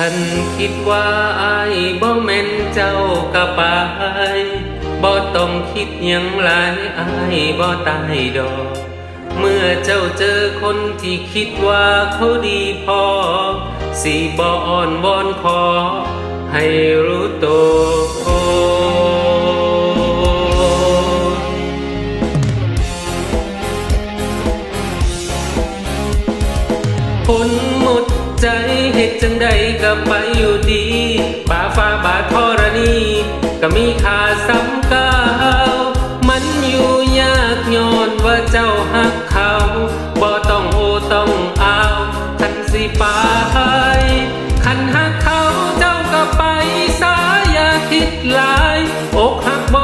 ท่านคิดว่าอายบ่แม่นเจ้าก็ไปบ่ต้องคิดยังหลายอายบ่ตายดอก เมื่อเจ้าเจอคนที่คิดว่าเขาดีพอสิบ่อ่อนวอนขอ ให้รู้ตัวคนหมด ใจเหตุจังใดก็ไปอยู่ดีบาฟ้าบาทรณีก็มีค่าซ้ำก้าวมันอยู่ยากย้อนว่าเจ้าหักเขาบ่ต้องโอต้องอาวทันสิไปคันหักเขาเจ้าก็ไปสายอย่าคิดหลายอกหักบ่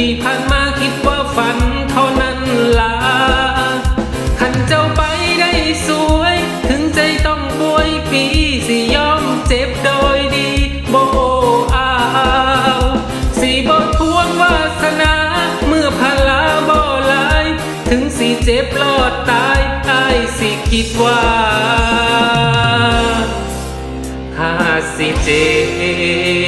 ที่ผ่านมาคิดว่าฝันเท่านั้นล่ะคันเจ้าไปได้สวย ถึงใจต้องบวยปีสิยอมเจ็บโดยดีโบอ้าวสิบ่ทวงวาสนา เมื่อพลาบ่ลาย ถึงสิเจ็บรอดตายอายสิคิดว่าข้าสิเจ็บ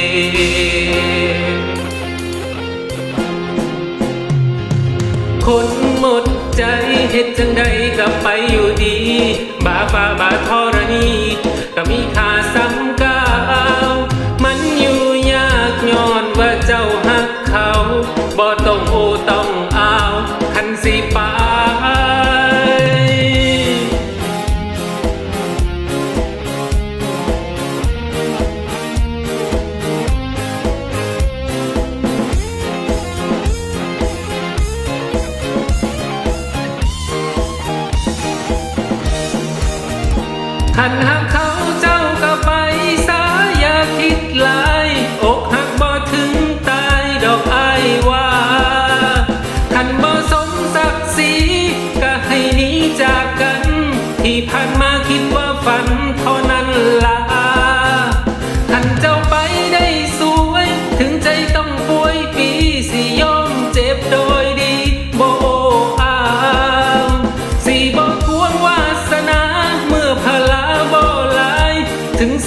คนหมดใจเหตุจังใดกลับไปอยู่ดี บาฟ้าบาทรณีก็มีค่า หันหักเขาเจ้าก็ไปสาอย่าคิดหลายอกหักบ่ถึงตายดอกอายว่าหันบ่สมศักดิ์ศรีก็ให้หนีจากกันที่พัน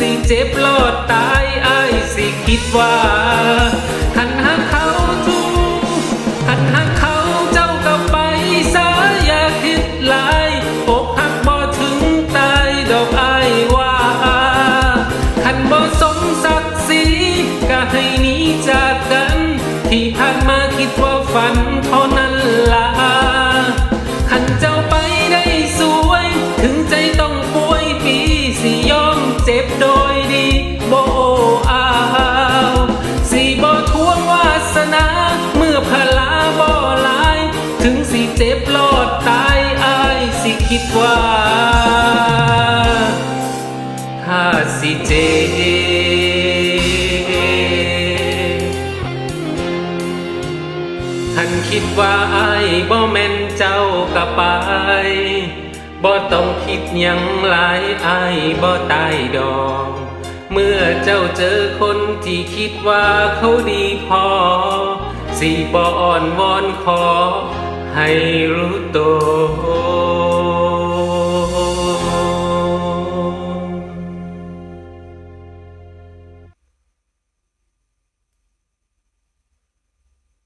สิเจ็บรอดตายอายสิคิดว่าคันหักเขาทุกคันหักเขาเจ้าก็ไปสายอย่าคิดหลายอกหักบ่ถึงตายดอกอายว่าคันบ่สมศักดิ์ศรีก็ให้หนีจากกัน ที่ผ่านมาคิดว่าฝันเท่านั้น ทวงวาสนา เมื่อพลาบ่หลาย ถึงสิเจ็บรอดตายอายสิคิดว่าข้าสิเจ็บท่านคิดว่าอายบ่แม่นเจ้าก็ไปบ่ต้องคิดยังหลายอายบ่ตายดอก เมื่อเจ้าเจอคนที่คิดว่าเขาดีพอ สิบอ่อนวอนขอ ให้รู้ตัว